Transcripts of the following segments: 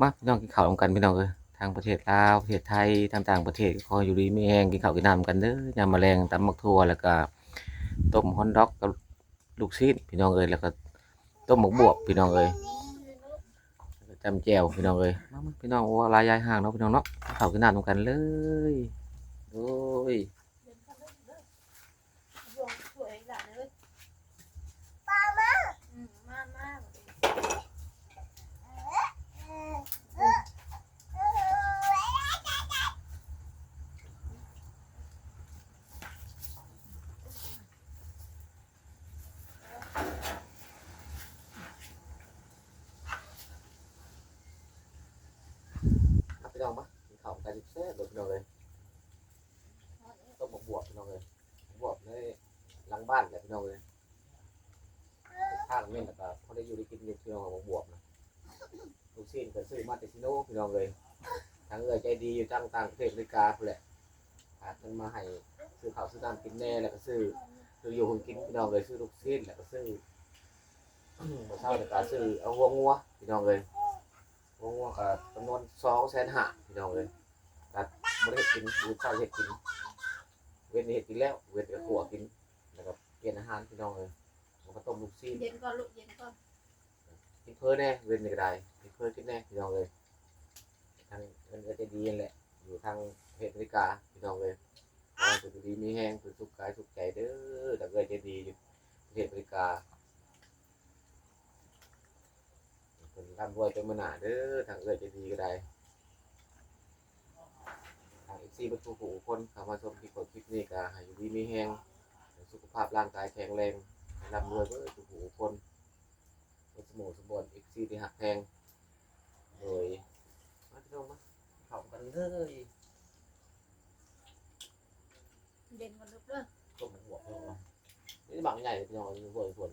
มาพี่น้องกินข้าวนกันพี่น้องเอ้ยทางประเทศลาวประเทศไทยทางต่างประเทศก็อยู่ดีมีแรงกินข้าวกินน้ำกันเด้อยามแมลงตำมักทั่วแล้วก็ต้มฮอนด็อกกับลูกชิ้นพี่น้องเอ้ยแล้วก็ต้มหมกบวบพี่น้องเอ้ยจำแจวพี่น้องเอ้ยมาพี่น้องว่าลายยายห่างเนาะพี่น้องเนาะกินข้าวกินน้ำนำกันเลยโอ้ย สวยหลานเลยป้ามาอืมมามา ครับพี่น้องมากินข้าวกันแซ่บเลยพี่ น้องเอ้ยต้มหมกบวบพี่น้องเอ้ยบวบในหลังบ้านแหละพี่น้องเอ้ยข้างเม่นแล้วก็พอได้อยู่ได้กินอยู่พี่น้องหมกบวบนะลูกชิ้นก็ซื้อมาจากซิโน่พี่น้องเอ้ยทางเอ่ยใจดีอยู่จังต่างประเทศอเมริกาพุ่นแหละหาเงินมาให้ซื้อข้าวซื้อน้ำกินแน่แล้วก็ซื้อซื้ออยู่คนกินพี่น้องเลยซื้อลูกชิ้นแล้วก็ซื้อมาเช่าแล้วก็ซื้อเอาหัวงัวพี่น้องเลยหัวงัวก็จำนวนสองแสนห้าพี่น้องเลย ม่ได้เฮ็ดกินดูข้าวเห็ดกิน เว้นเห็ดกินแล้ว เว้นกับขัวกินแล้วก็เปลี่ยนอาหารพี่น้องเลยมันก็ต้มลูกชิ้นเย็นก่อนลูกเย็นก่อนกินเพิ่นแน่เว้นในกระไดกินเพิ่นกินแน่พี่น้องเลยทางเงินก็จะดีนั่นแหละ อยู่ทางประเทศอเมริกาพี่น้องเลยขอให้สุขดีมีแห้งสุขกายสุขใจเด้อทางเงินจะดีอยู่ประเทศอเมริกาเป็นร่ำรวยเป็นมหนาเด้อทางเงินจะดีก็ได้ทางเอฟ ซีบรรทุกผู้คนเข้ามาชมคลิปของคลิปนี้ก็ให้อยู่ดีมีแห้งสุขภาพร่างกายแข็งแรงร่ำรวยเพื่อทุกผู้คนเป็นสมุนสมบูรณ์อีกซีที่หักแพงโดยมาพี่น้องมาเข้ากันเลยเย็นก่อนลูกเด้อต้มหัวพี่น้องมานี่บางใหญ่เลยพี่น้องมีหัวส่วน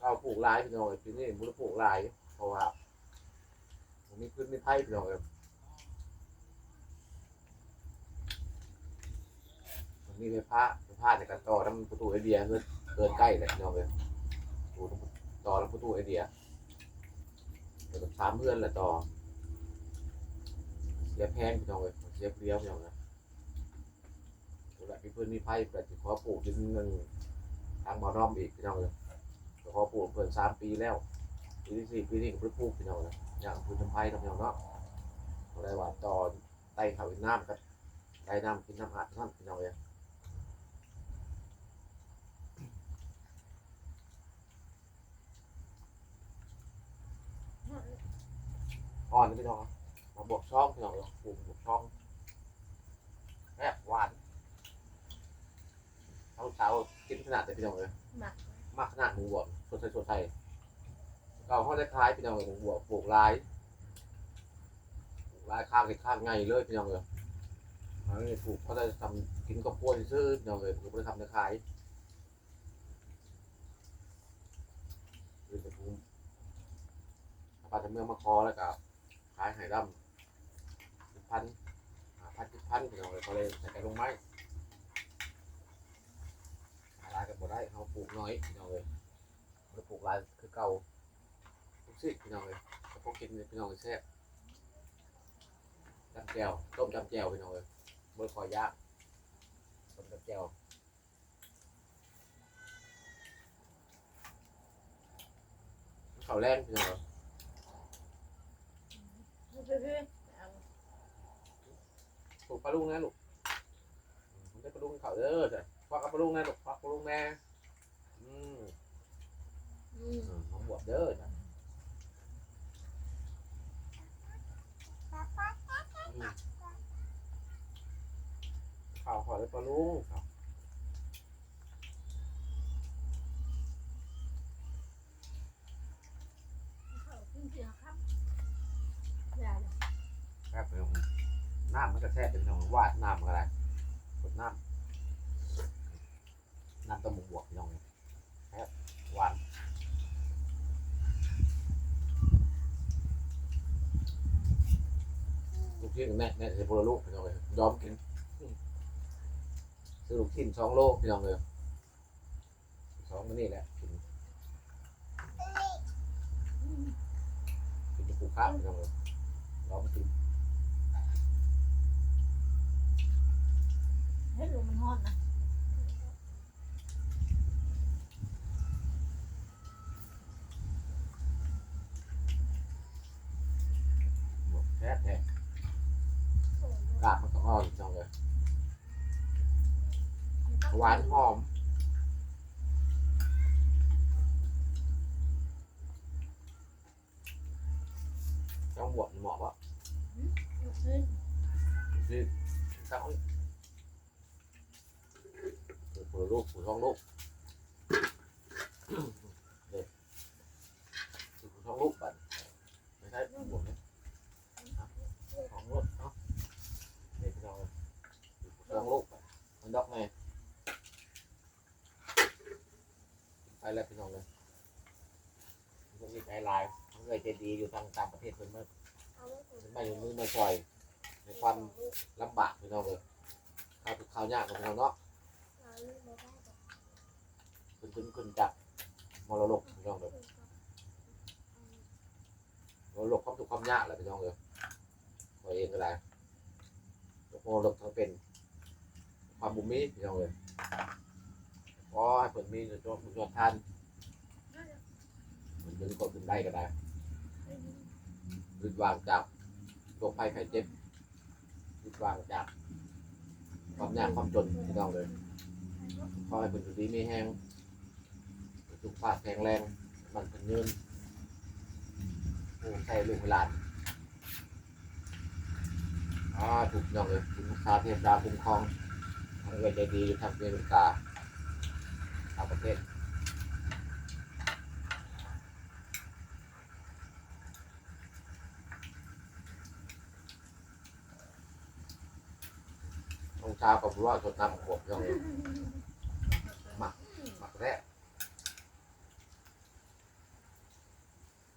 เอาปลูกลายพี่น้องปีนี้บุรปลูกลายเพราะว่าผ มีพื้นมีไผ่พี่น้องเลยมันมีไฟฟ้าไฟฟ้าในการต่อทำประตูไอเดียเกินเกินใกล้เลยพี่น้องเลยตูต่อทำประตูไอเดียเดี๋ยวสามเพื่อนแหละต่อเสียแพงพี่น้องเลยเสียเปรี้ยวพี่น้องนะตัวแบบพี่เพื่อนมีไพ่แบบที่ขอปลูกดินเงินทางบ่อน้อมอีกพี่น้องเลยขอปลูกเพิ่นสามปีแล้ว ปีที่สี่ปีนี้ก็เพิ่งปลูกพี่น้องเลยอย่างพื้นทำไพ่ทำพี่น้องเนาะอะไรว่าต่อไต่เขาอีกน้ำครับไต่น้ำกินน้ำอาบน้ำพี่น้องเลยอ่อนนะพี่น้องครับมาบวกช่องพี่น้องเลยปลูกบวกช่องแอบหวานเช้าเช้าๆกินขนาดไหนพี่น้องเลยหมักมากขนาดหมูบวบสดใสสดใส เราเขาได้คล้ายพี่น้องหมูบวบปลูกลายปลูกลายข้างกันข้างไงเลยพี่น้องเลยอันนี้ปลูกเขาได้ทำกินกับพวกซื้อพี่น้องเลยผมไม่ได้ทำในขายคือจะภูมิปลาทำเมืองมาคอแล้วก็ขายไห่ดำพันพันสิพันพี่น้องเลยเขาเลยใส่กระลงไม้ลายกันบ่ได้เขาปลูกน้อยพี่น้องเลยเขาปลูกลายคือเก่า สิพี่น้องเลยเขาพวกกินพี่น้องเลยแซ่บจำแจวต้มจำแจวพี่น้องเลยเบอร์คอยากต้มจำแจวข้าวแรงพี่น้องเลยเพื่อนเอาปลูกปลาลุงนะลูกผมได้ปลาลุงเขาเด้อจ้ะควักเอาปลาลุงนะลูกควักปลาลุงแน่อืมอืมอืมน้องบวบเด้อจ้ะอืม ข้าวขอได้ปลาลุงครับเข้าขึ้นเสียงครับอย่าเลยครับพี่น้องน้ำมันจะแซ่บเป็นพี่น้องวาดน้ำมันอะไรกดน้ำน้ำต้มหมูบวก นี่กับแม่แม่จะพูดลูกพี่น้องเลยยอมกินซื้อลูกชิ้นสองโลพี่น้องเลยสองมันนี่แหละกินกินผูกข้าวพี่น้องเลยยอมกินเฮ้ยลมมันฮอนนะ หวานหอมจ้องบวชเหมาะปะขึ้นคือเจ้าผู้ลูกผู้ท้องลูกเด็กผู้ท้องลูกบัดไม่ใช่บวชเนี่ยท้องลูกเนาะเด็กพี่น้องเลยผู้ท้องลูกบัดมันดอกไงไป แล้วพี่น้องเลยมันก็มีใจลายทั้งเลยใจดีอยู่ทางต่างประเทศเพิ่นมาเพิ่นมาอยู่มือมาช่วยในความลำบากพี่น้องเลยข้าวทุกข้าวยากกับพี่น้องเนาะเอาลูกมาได้ก่อนขึ้นขึ้นขึ้นจากมรดกพี่น้องเลยมรดกความทุกข์ความยากแหละพี่น้องเลยตัวเองก็ได้มรดกทั้งเป็น ความบุญมีพี่น้องเลย ขอให้เพิ่นมีจนบุญจนทานเพิ่นดึงกดขึ้นได้ก็ได้หยุดวางจากโรคภัยไข้เจ็บหยุดวางจากความยากความจนพี่น้องเลยขอให้เพิ่นอยู่ดีมีแห้งสุขภาพแข็งแรง มันเป็นเงินผู้ใช้ลูกหลานอ่าถูกต้องเลยคุณคาเทพดาวคุ้มครองทางเงินใจดีอยู่ทางเมริกา ต่างประเทศตองเช้ากับว่าสดน้ำขวบย่องเลยหมักหมักแรก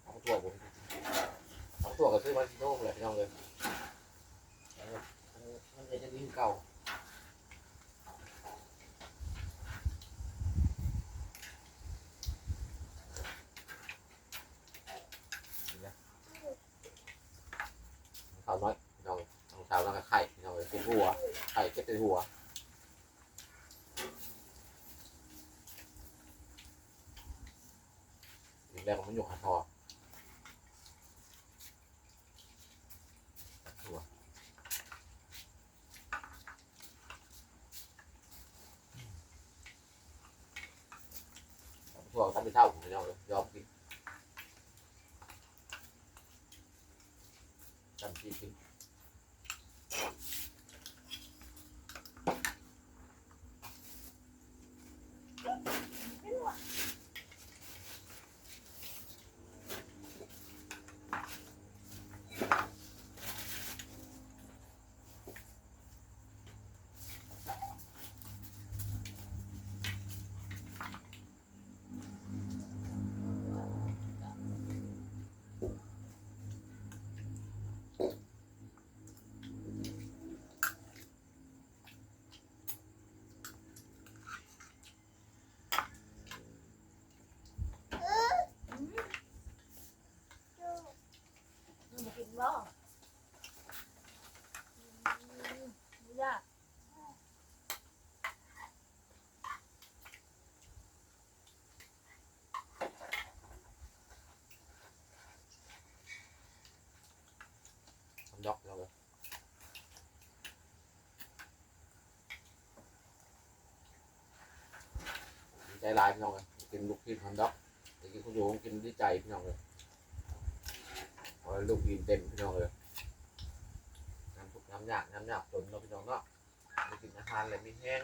สองตัวผมสองตัวก็ซื้อมาที่โน่นแหละพี่น้องเลยเออมันจะดีเก่าข้าวน้อยพี่น้องางเช้าแล้วก็ไข่พี่น้องเลยเป็นหัว ไข่เก็บเป็นหัวอีกแล้วมันอยู่ขาทอ ถั่วถั่วทำไม่เท่าผมไม่เอาเลยยอมกินจำที่กินดู มากิน บ่ไม่ยากทำดอกเราเลยใจลายพี่น้องเลยกินลูกชิ้นทำดอกแต่กินคุณโยงกินดีใจพี่น้องเลย ลูกกินเต็มพี่น้องเลยน้ำทุกน้ำหยากน้ำหยากจนเราพี่น้องเนาะไปกินอาหารอะไรม่แห้ง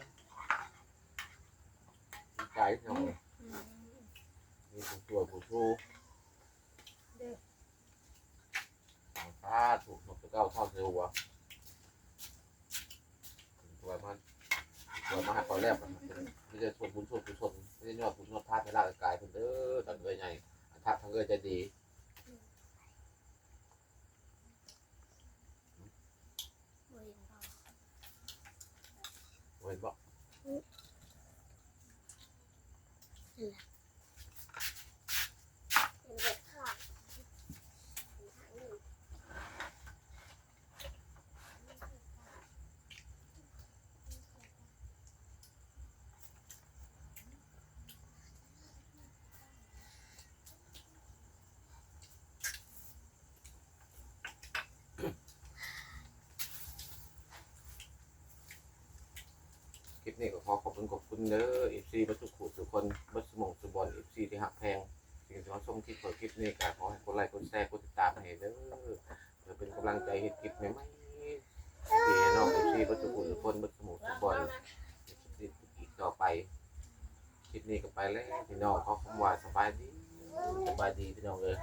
ดีใจพี่น้องเลยมีผู้ช่วผู้ชูเด้อต่างชาถูกหนกตะเก้าทอดเสือหัวตัวมันตัวมาให้คอยแลบมันไม่ใช่ส่วนบุญส่วนกุศลไม่ใช่ยอดบุญยอดทานในร่างกายเพิ่นเด้อตันเอ้ยใหญ่อันทักทั้งเอ้ยใจดี บ่เห็นพ่อ เห็นบ่ เป็นเด็กข้าวเป็นทางหนึ่ง ลิป นี้ก็ขอขอบคุณขอบคุณเด้อ FC บัตุขุทุกคนบัสมงสุบอล FC ที่หักแพงสิ่งที่มาชมคลิปเปิดคลิปนี้ก็ขอให้กดไลค์กดแชร์กดติดตามให้เด้อเพื่อเป็นกำลังใจให้คลิปใหม่ๆที่น้อง FC บัตุขุทุกคนบัสมงสุบอลคลิปอีกต่อไปคลิปนี้ก็ไปแล้วพี่น้องเขาคำว่าสบายดีสบายดีพี่น้องเลย